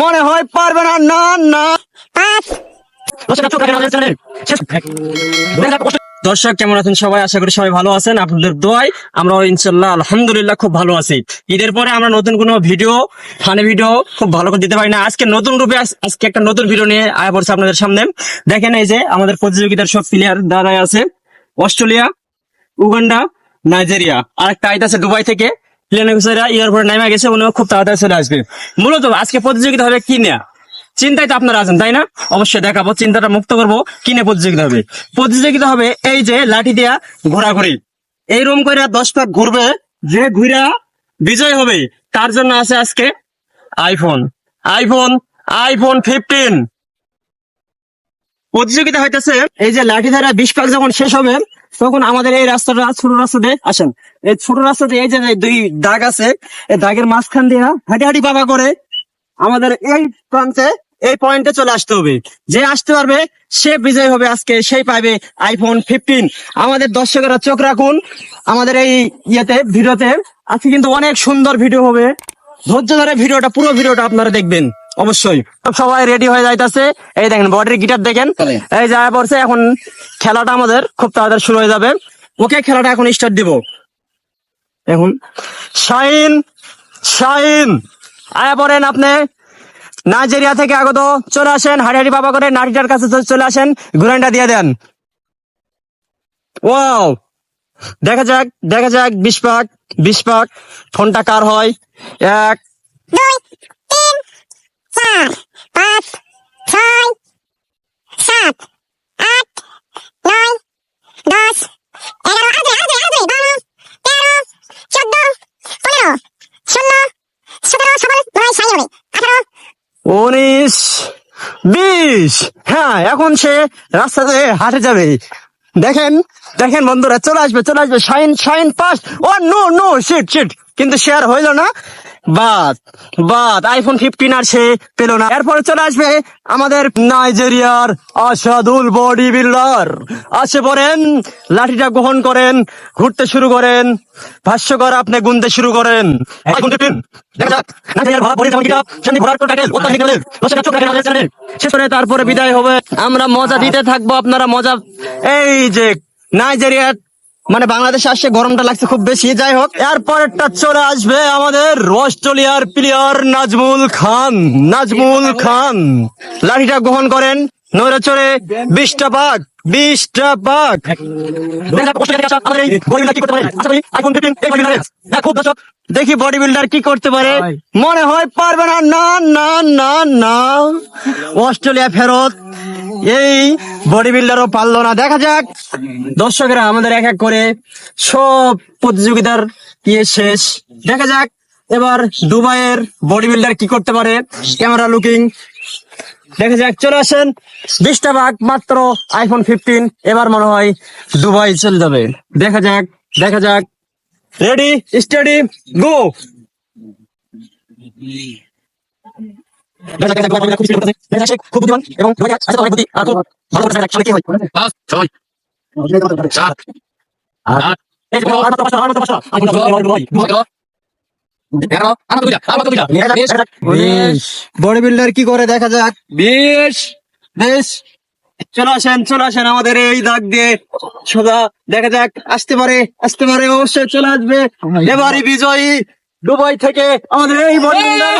মনে হয় পারবে না না না। দর্শক কেমন আছেন সবাই? আশা করি সবাই ভালো আছেন। আপনাদের দোয়াই আমরা ইনশাল্লাহ আলহামদুলিল্লাহ খুব ভালো আছি। ঈদের পরে আমরা নতুন কোনো ভিডিও ফানি ভিডিও খুব ভালো করে দিতে পারি না। আজকে নতুন রূপে আজকে একটা নতুন ভিডিও নিয়ে আয়া পড়ছে আপনাদের সামনে। দেখেন এই যে আমাদের প্রতিযোগিতার সব প্লেয়ার দাঁড়ায় আছে। Australia Uganda Nigeria. আর একটা আছে দুবাই থেকে। প্লেন নেমে গেছে, উনিও খুব তাড়াতাড়ি চলে আসবে। মূলত আজকে প্রতিযোগিতা হবে কি নেয়া চিন্তায় তো আপনারা আছেন, তাই না? অবশ্যই দেখাবো, চিন্তাটা মুক্ত করব, কিনে প্রতিযোগিতা হবে। প্রতিযোগিতা হবে এই যে লাঠি দিয়া ঘোরাঘুরি। এই রুম করে দশ পাক ঘুরবে, যে ঘুরা বিজয় হবে, তার জন্য আছে আজকে আইফোন আইফোন আইফোন ফিফটিন প্রতিযোগিতা হইতেছে, এই যে লাঠি ধারা বিশ পাক যখন শেষ হবে তখন আমাদের এই রাস্তাটা, ছোট রাস্তাতে, আসেন। এই ছোট রাস্তাতে এই যে দুই দাগ আছে, এই দাগের মাঝখান দিয়ে হাঁটি হাঁটি বাবা করে আমাদের এই প্রান্তে, এই পয়েন্টে চলে আসতে হবে। যে আসতে পারবে, সে বিজয় হবে আজকে, সেই পাবে আইফোন ফিফটিন আমাদের দর্শকেরা চোখ রাখুন, আমাদের এই ইয়েতে, ভিডিওতে। আজকে কিন্তু অনেক সুন্দর ভিডিও হবে। ধৈর্য ধরে ভিডিওটা, পুরো ভিডিওটা আপনারা দেখবেন। অবশ্যই। সবাই রেডি হয়ে যাইতেছে। এই দেখেন বডির গিটার দেখেন। এই যায় পড়ছে এখন খেলাটা আমাদের খুব তাড়াতাড়ি শুরু হয়ে যাবে। ওকে খেলাটা এখন স্টার্ট দিব। এখন শাইন শাইন আয়া পড়েন আপনি। নাইজেরিয়া থেকে আগত চলে আসেন। হাড়ি বাবা করে নারীটার কাছে চলে আসেন। ঘুরানটা দিয়ে দেন। ওয়াও! দেখা যাক দেখা যাক বিশ পাক বিশ পাক। ফোনটা কার হয়? এক পাঁচ ছয়, সাত, আট, নয়, দশ, এগারো আগে আগে আগে বারো, তেরো, চোদ্দ, পনেরো সতেরো নয় সাই হবে আঠারো। উনিশ, বিশ। হ্যাঁ এখন সে রাস্তাতে হাঁটে যাবে। দেখেন দেখেন বন্ধুরা, চলে আসবে চলে আসবে। Shine shine, pass. Oh, no no, shit shit. কিন্তু শেয়ার হইল না। বাদ বাদ। আইফোন ফিফটিন আর সে পেল না। এরপরে চলে আসবে আমাদের নাইজেরিয়ার আসাদুল বডি বিল্ডার আসে পড়েন, লাঠিটা গ্রহণ করেন, ঘুরতে শুরু করেন, ভাষ্যকর আপনি গুনতে শুরু করেন। আইফোন ফিফটিন নাইজেরিয়ার তারপরে বিদায় হবে। আমরা মজা দিতে থাকব, আপনারা মজা এই যে নাইজেরিয়া মানে বাংলাদেশে আসছে গরমটা লাগছে খুব বেশি। যাই হোক এরপরেরটা চলে আসবে আমাদের অস্ট্রেলিয়ার প্লেয়ার নাজমুল খান। নাজমুল খান লাঠিটা গ্রহণ করেন। নড়ে চড়ে বিশটা পাক বিশটা পাক দেখি বডি বিল্ডার কি করতে পারে? মনে হয় পারবে না না না না না। অস্ট্রেলিয়া ফেরত। এই বডি বিল্ডারও পারল না। দেখা যাক। দর্শকেরা আমাদের এক এক করে সব প্রতিযোগিতার ইয়ে শেষ। দেখা যাক এবার দুবাইয়ের বডি বিল্ডার কি করতে পারে। Camera looking. দেখা যাক, চলে আসেন। বিশটা ভাগ মাত্র আইফোন ফিফটিন এবার মনে হয় দুবাই চলে যাবে। দেখা যাক দেখা যাক। রেডি স্টাডি গো খুব এবং বডি বিল্ডার কি করে দেখা যাক? বিশ। বেশ। চলে আসেন চলে আসেন আমাদের এই দাগ দিয়ে। সোজা দেখা যাক আসতে পারে আসতে পারে অবশ্যই চলে আসবে। এবারই বিজয়ী দুবাই থেকে আমাদের এই বডি বিল্ডার